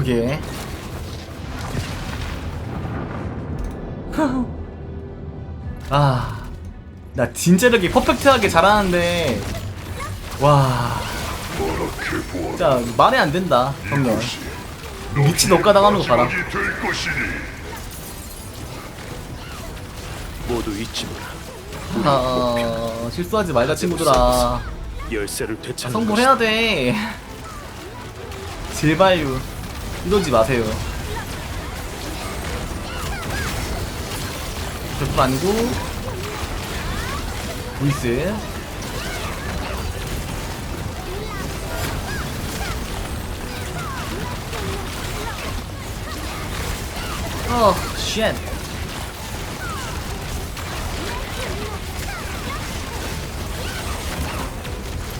그러게. 아, 나 진짜 이렇게 퍼펙트하게 잘하는데, 와, 진짜 말이 안 된다, 형님. 미친 억가 당하는 거 봐라. 모두 잊지 마라. 아, 실수하지 말자 친구들아. 열쇠를 되찾는 성공해야 돼. 제발요. 이러지 마세요. 별거 아니고. 보이스. 어, 쉣.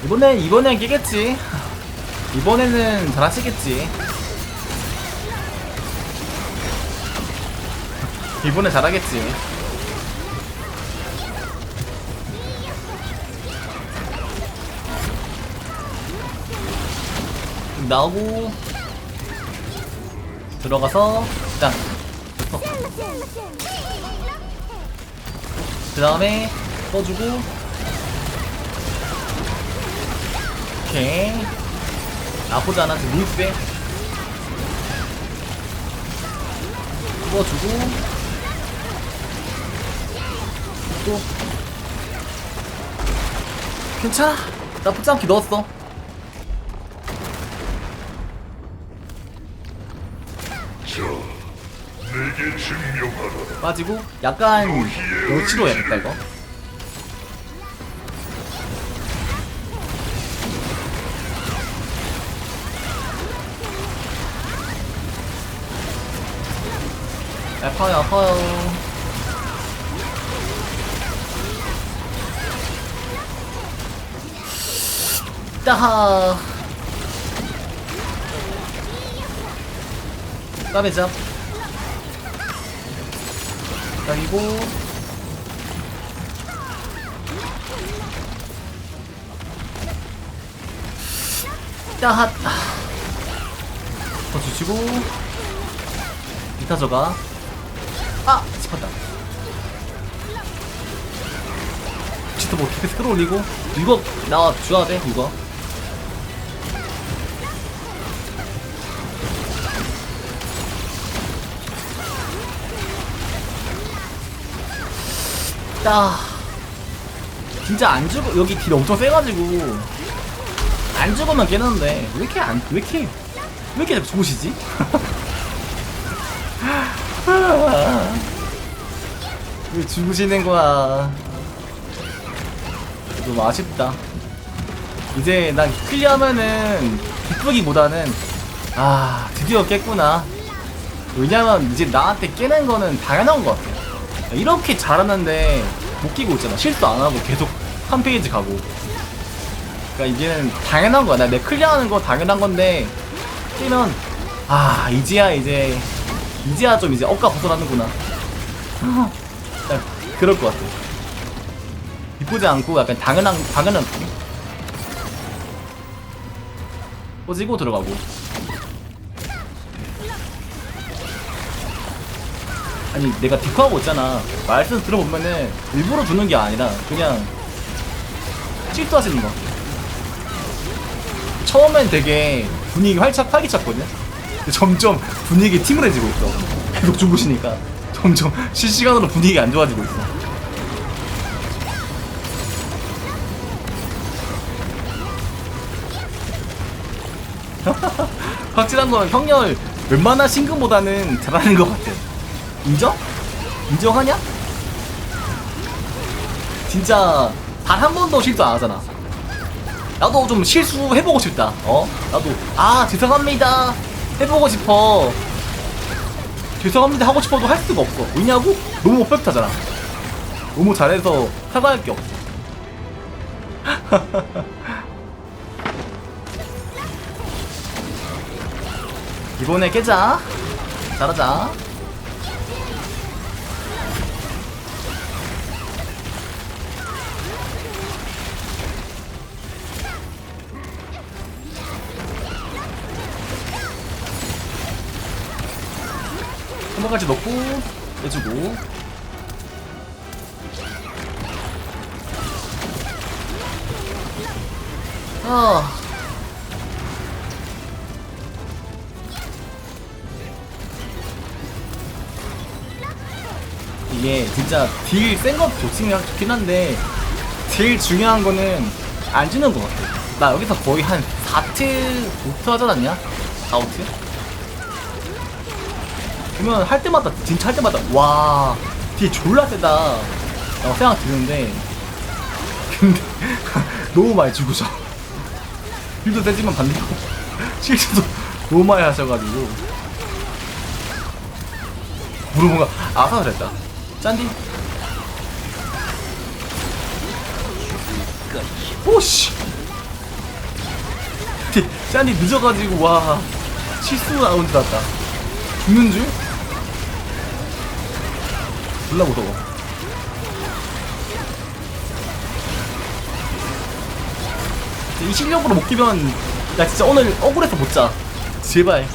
이번엔 이번엔 깨겠지. 이번에는 잘하시겠지. 이번에 잘하겠지. 나오고 들어가서 일단 그 다음에 떠주고 오케이. 나쁘지 않아 지금 루이스에 뽑 또. 괜찮아. 나쁘지 않게 넣었어. 저 내게 증명하라. 빠지고 약간 여치로 해야겠다 이거. 아파요 아파요 따하 까매잡. 그리고 따핫 더 주시고 비타저가. 아! 짚었다. 뭐 계속 끌어올리고 이거. 나 줘야 돼 이거 야 진짜 안 죽어 여기 딜 엄청 세가지고 안 죽으면 깨는데 왜 이렇게 안 왜 이렇게 왜 이렇게 죽으시지? 왜 죽으시는 거야? 너무 아쉽다. 이제 난 클리어하면은 기쁘기보다는 아 드디어 깼구나. 왜냐면 이제 나한테 깨는 거는 당연한 것 같아. 이렇게 잘하는데 못 끼고 있잖아. 실수 안 하고 계속 한 페이지 가고. 그러니까 이제는 당연한 거야. 나내 클리어하는 거 당연한 건데 끼면 아 이제야 이제 이제야 좀 이제 억가 벗어나는구나. 약간 그럴 것 같아. 이쁘지 않고 약간 당연한 당연한 느낌. 꽂지고 들어가고. 아니 내가 디코하고 있잖아. 말씀 들어보면은 일부러 주는 게 아니라 그냥 실수하시는 거. 처음엔 되게 분위기 활짝 활기찼거든? 근데 점점 분위기 팀울해지고 있어. 계속 죽으시니까. 점점 실시간으로 분위기가 안 좋아지고 있어. 확실한 건 형렬 웬만한 신금보다는 잘하는 것 같아 인정? 인정하냐? 진짜 단 한 번도 실수 안 하잖아. 나도 좀 실수해보고 싶다. 어? 나도 아 죄송합니다 해보고 싶어. 죄송합니다 하고 싶어도 할 수가 없어. 왜냐고? 너무 퍼펙트하잖아. 너무 잘해서 사과할 게 없어. 이번에 깨자. 잘하자. 손바까지 넣고 해주고 아 이게 진짜 딜센것 좋긴, 좋긴 한데 제일 중요한 거는 안 주는 것 같아 나 여기서 거의 한 4트 5트 하지 않았냐? 4오트? 그러면 할 때마다 진짜 할 때마다 와딜 졸라 세다. 라고 생각 드는데 근데 너무 많이 죽으셔. 딜도 세지만 반대로 실수도 너무 많이 하셔가지고. 물어보가 아사를 다. 짠디. 오씨. 디- 짠디 늦어가지고 와 실수 나온 줄 알았다. 죽는 줄? 졸라 무서워 이 실력으로 못 끼면 나 진짜 오늘 억울해서 못자. 제발.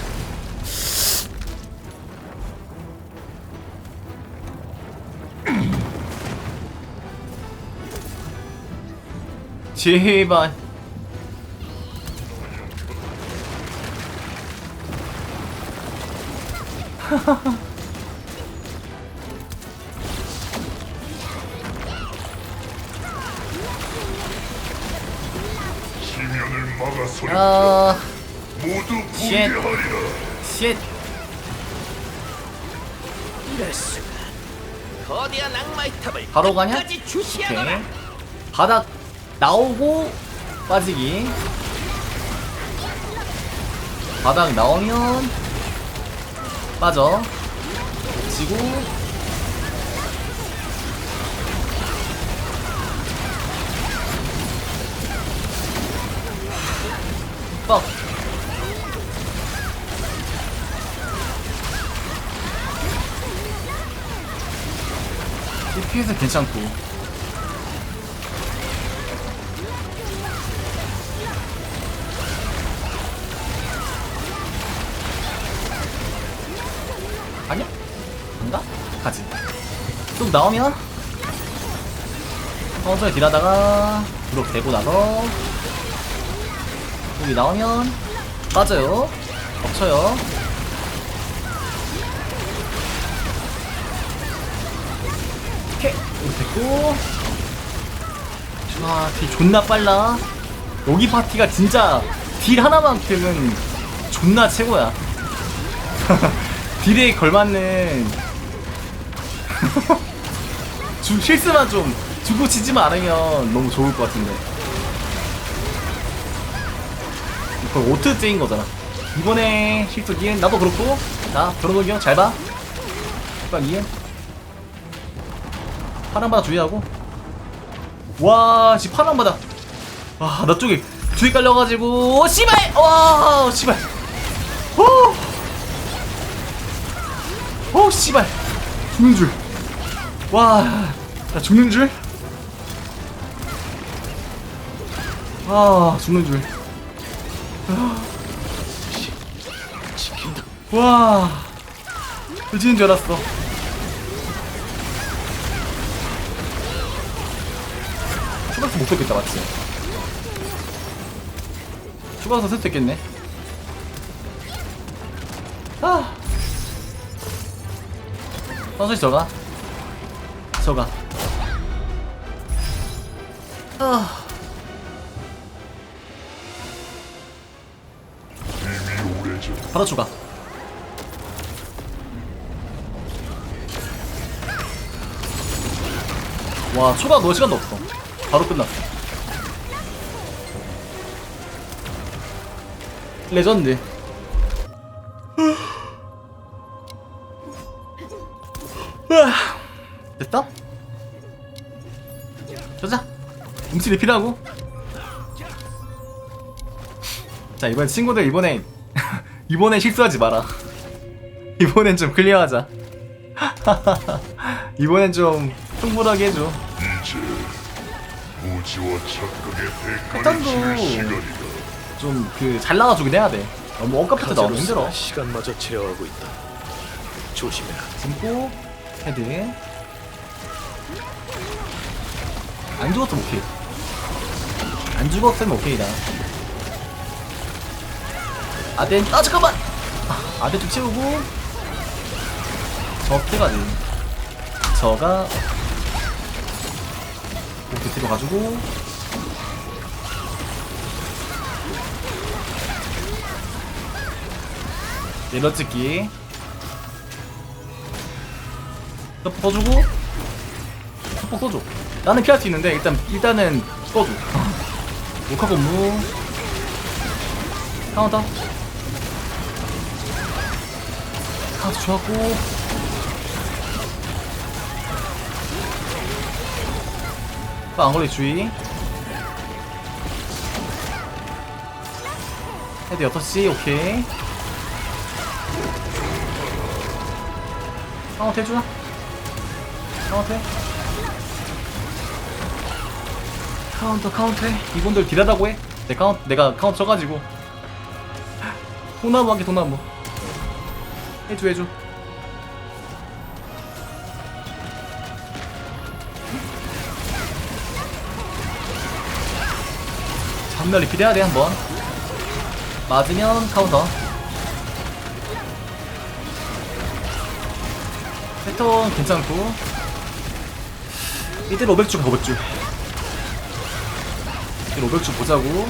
제발. 지면을 모두 쉣. 쉣. 이럴 수가. 거대한 악마의 탑을 바로 가냐? 끝까지 오케이. 바닥 나오고 빠지기. 바닥 나오면 빠져. 지고 DPS 괜찮고. 아니야? 간다? 가지. 또 나오면 천천히 딜하다가 무릎 대고 나서 여기 나오면 빠져요. 덮쳐요. 됐고. 와, 딜 존나 빨라. 여기 파티가 진짜 딜 하나만큼은 존나 최고야. 딜에 걸맞는 주, 실수만 좀 주고 치지만 않으면 너무 좋을 것 같은데 이거 오트 째인 거잖아 이번에 실수 이엔 나도 그렇고 자 결혼호기 형잘봐 빨 이엔 파란 바다 주의하고 와씨 파란 바다 와나 쪽에 주의 깔려가지고 씨발 와 씨발 오오 씨발 죽는 줄. 와, 나 죽는 줄. 아, 죽는 줄. 지킨다. 와, 늦은 줄 알았어. 추가서 못 썼겠다, 맞지? 추가서 쓸 수 있겠네. 아. 선수씨 저가 저가 아 바로 추가 와 초과 넣을 시간도 없어 바로 끝났어. 레전드. 됐다? 가자. 음식 리필하고. 자 이번 친구들 이번에 이번엔 실수하지 마라. 이번엔 좀 클리어하자. 이번엔 좀 충분하게 해줘 시간이다. 좀그 잘 나와주긴 해야 돼. 너무 엇값부터 나오면 힘들어. 시간마저 제어하고 있다. 조심해라. 심고 헤드. 안 죽었으면 오케이. 안 죽었으면 오케이다. 아덴 아 잠깐만! 아, 아덴 좀 채우고. 적대가 돼. 저가 뒤로 가지고. 내려찍기. 서포 써주고. 서포 써줘. 나는 피할 수 있는데 일단 일단은 써줘. 녹화 근무 카운터. 카운터 좋았고 빵걸리 주의 헤드 6시 오케이. 카운터 해주나? 해? 카운터 카운터 해? 이분들 딜하다고 해. 내 카운터 내가 카운터 쳐가지고. 통나무 하게 통나무. 해줘 해줘 전멸 리필해야 돼 한번. 맞으면 카운터. 패턴 괜찮고. 이대로 500줄 가 500줄 이대로 500줄 보자고.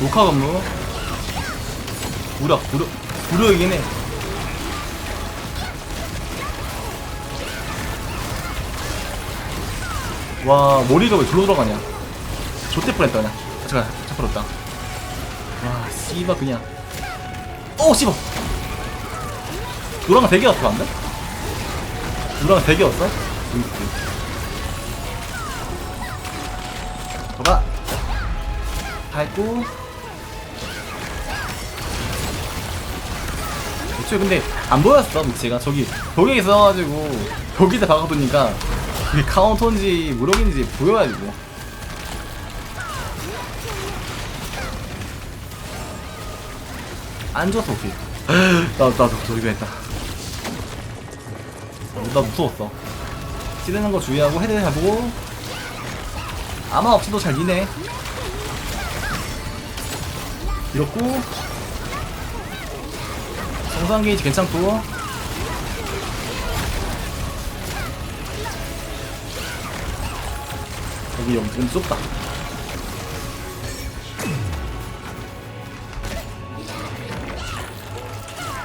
녹화 근무. 무력 무력 무력이긴 해 와, 머리가 왜 절로 들어가냐? 좆대 뻔했다, 그냥. 아, 잠깐, 잡혔다. 와, 씨바, 그냥. 오, 씨바! 노랑가 되게 왔어, 안 돼? 노랑가 되게 왔어? 윙크. 들어가. 밟고. 애초에 근데 안 보였어, 미치가. 저기, 벽에 있어가지고, 벽에다 박아두니까, 이게 카운터인지 무력인지 보여가지고. 안 줘서 오케이. 나, 나도 저기 했다. 나 무서웠어. 찌르는 거 주의하고 헤드 해보고. 아마 없이도 잘 미네. 이렇고. 정상 게이지 괜찮고. 여기 좀 좁다.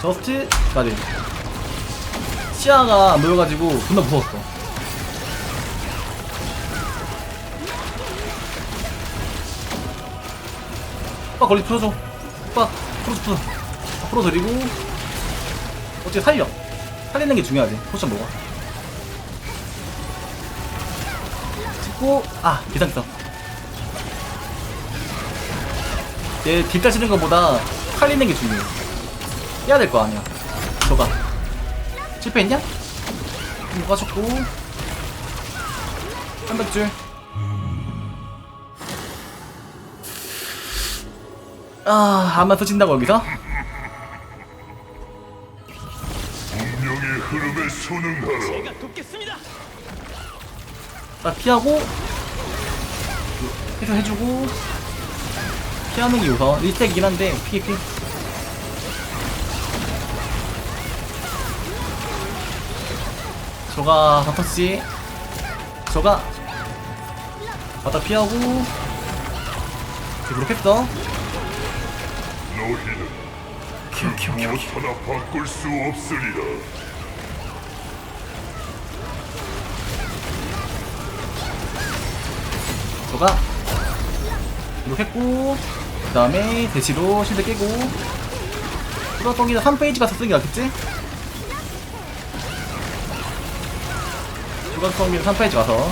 저스트까지 시야가 안 보여가지고 존나 무서웠어. 오빠 걸리 풀어줘. 오빠 풀어줘 풀어. 아, 풀어드리고 어떻게 살려. 살리는 게 중요하지. 포션 먹어. 찍고 아 기상성. 얘 뒷다 치는 것보다 살리는 게 중요해. 해야 될 거 아니야. 저가 실패 했냐? 뭐가 좋고 한백 줄. 아, 한번 터진다고 여기서? 운명의 흐름에 순응하라. 제가 돕겠습니다. 딱 피하고 해서 해주고 피하는 게 우선 1대1긴 한데 피해 피해. 저가 다터씨. 저가 바다 피하고 그렇겠어 너희는 오케이 오케이 오케이 무엇 오케이. 하나 바꿀 수 없으리라. 저가 이렇겠고 그 다음에 대시로 실드 깨고 수라떡이나 3페이지 가서 쓰기 낫겠지? 수라떡이나 3페이지 가서.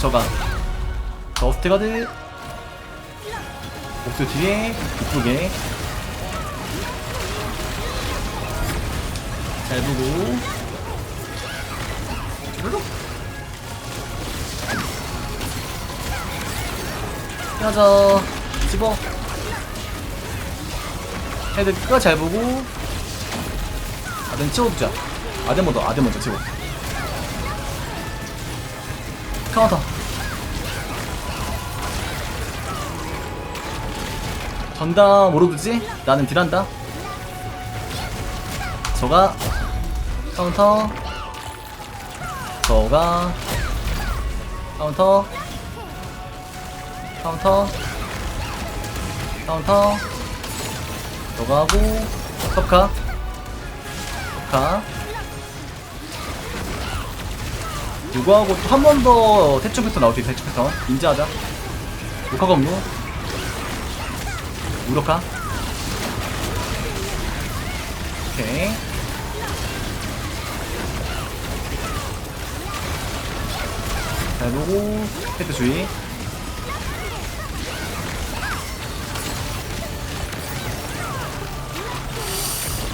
저가. 저스트 가드. 목수 뒤에 이쁘게 잘 보고. 르륵 가자. 집어. 헤드 끝까지 잘 보고. 아덴 치워주자. 아덴 먼저 아덴 먼저 치워. 카운터. 전담 뭐로 두지? 나는 딜한다. 저가 카운터. 저가 카운터 카운터. 카운터. 저거 하고. 컵카. 컵카. 이거 하고 또 한 번더 대충 패턴 나올 수 있어 대충 패턴? 인지하자. 녹화가 없노? 무력화 오케이. 잘 보고 헤드 주의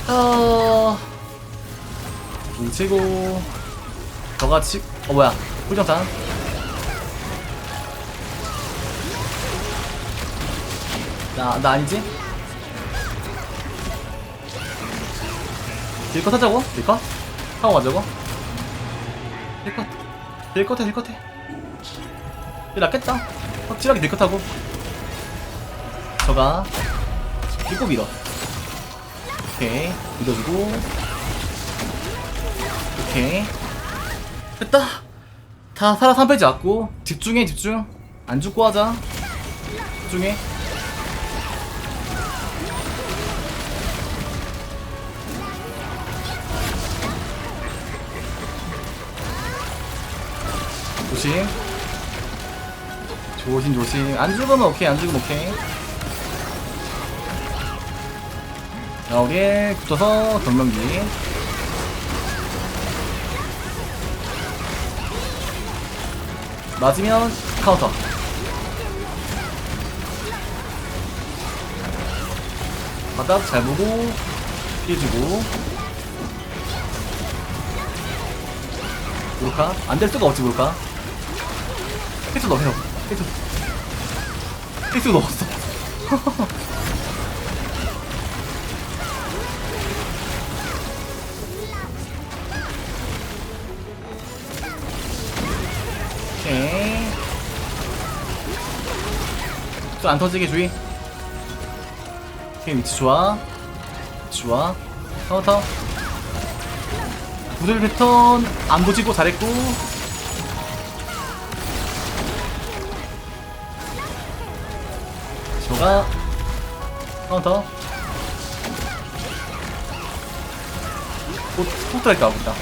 어... 뭉치고. 저같이 어 뭐야. 꿀정탄 나, 나 아니지? 딜컷 하자고? 딜컷? 하고 가자고? 딜컷. 딜컷해 딜컷해. 이게 낫겠다. 확실하게 딜컷하고. 저가. 딜고 밀어 오케이. 밀어주고. 오케이. 됐다. 다 살아 3패지 왔고. 집중해 집중. 안 죽고 하자. 집중해. 조심. 조심 조심. 안 죽으면 오케이 안 죽으면 오케이 자 우리 붙어서 경명기. 맞으면 카운터. 바닥 잘 보고 피해주고. 모를까? 안될 수가 없지 모를까? 히트 넣어요 히트 히트 넣었어 또안 터지게 주의. 오케이 위치 좋아. 위치 좋아. 카운터 부들 패턴 안 보지고 잘했고. 저가 카운터 곧 스포트 할까 보다.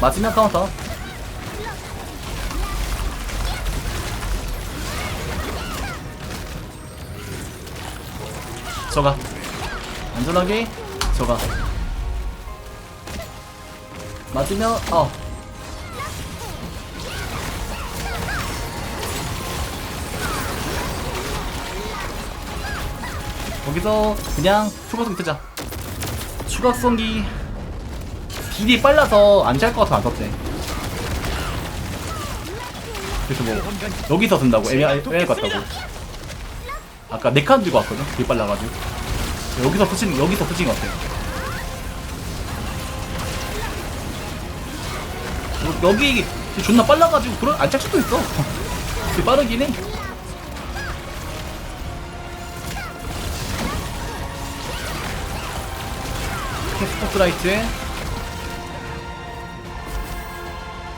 맞으면 카운터 저가 안전하게 저가 맞으면 어. 거기서 그냥 추가성기 뜨자. 추가성기 딜이 빨라서 안 잘 것 같아 안 떴대. 그래서 뭐 여기서 든다고. 애매할 것 같다고 아까 네칸 들고 왔거든? 딜 빨라가지고. 여기서 터치는 여기서 터치는 것 같아 여- 여기 존나 빨라가지고 그런 안찰 수도 있어. 되게 빠르긴 해. 스포트라이트.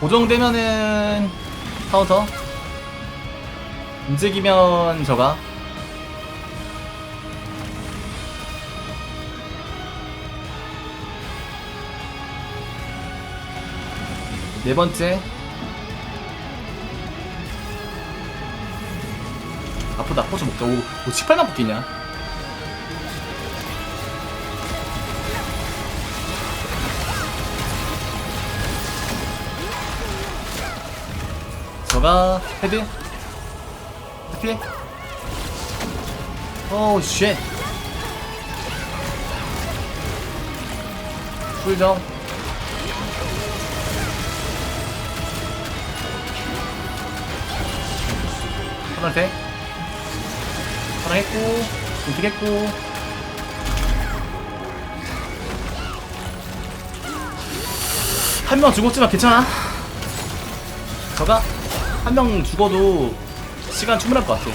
고정되면은 카운터 움직이면 저가 네 번째. 아프다. 포즈 먹자. 오, 오 18만 뽑기냐? 저가 헤드? 피해 오우 쉣. 풀정 한번한테 사랑했고 움직했고. 한 명 죽었지만 괜찮아. 저가 한 명 죽어도 시간 충분할 것 같아.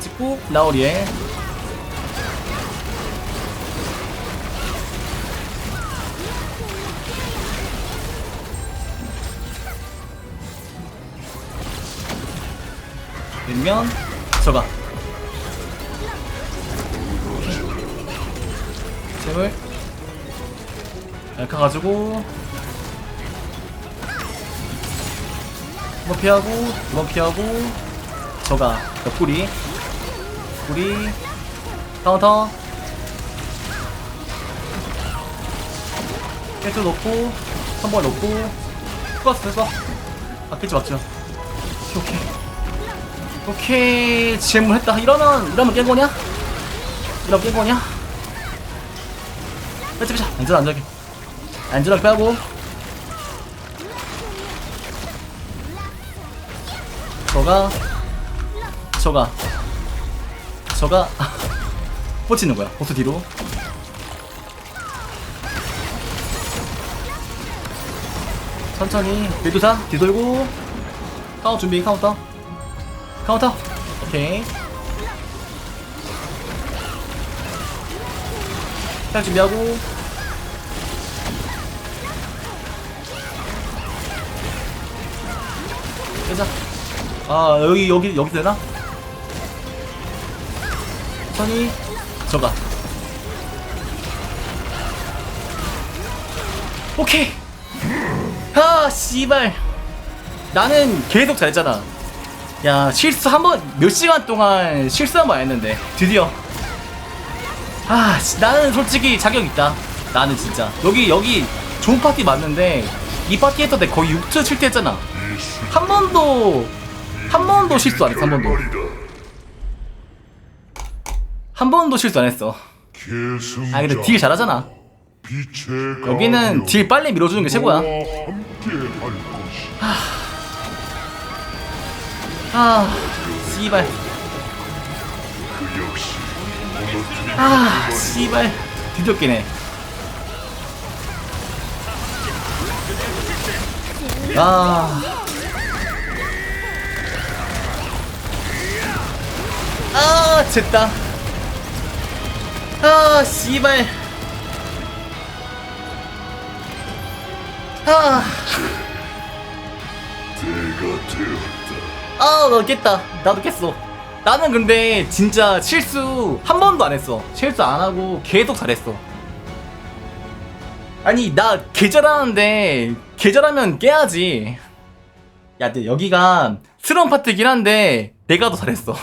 찍고 라오리에. 밀면 저가. 잼을 얇아가지고 한번 피하고 두 번 피하고 저가. 옆구리. 구리. 카운터. 깨트 놓고 한번 놓고. 플러스 됐어 아끼지 맞죠? 오케이 오케이 오케이 질문 했다. 이러면 이러면 깬 거냐? 이러면 깬 거냐? 빼자 빼자. 안전 안전하게. 안전하게 빼고. 저가. 저가. 저가. 꽂히는 거야. 보스 뒤로. 천천히. 밀도사 뒤돌고. 카운터 준비 카운터 카운터. 오케이. 딱 준비하고. 빼자 아. 여기 여기 여기 되나? 천천히. 저가. 오케이. 아 씨발. 나는 계속 잘했잖아 야 실수 한 번 몇 시간 동안 실수 한 번 했는데. 드디어. 아 씨, 나는 솔직히 자격 있다. 나는 진짜. 여기 여기 좋은 파티 맞는데 이 파티 했을 때 거의 6주 7대 했잖아. 한 번도 한 번도 실수 안 했어 한 번도. 한 번도 실수 안 했어. 아 근데 딜 잘하잖아. 여기는 딜 빨리 밀어주는 게 최고야. 것이. 아 씨발 아 씨발 드디어 깨네 아. 아, 됐다. 아, 씨발. 아, 때가 되었다. 아, 너 깼다. 나도 깼어. 나는 근데 진짜 실수 한 번도 안 했어. 실수 안 하고 계속 잘했어. 아니, 나 계절하는데 계절하면 깨야지. 야, 근데 여기가 스러운 파트긴 한데 내가 더 잘했어.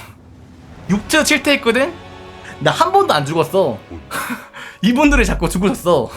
6트 7트 했거든? 나 한 번도 안 죽었어. 이분들이 자꾸 죽으셨어.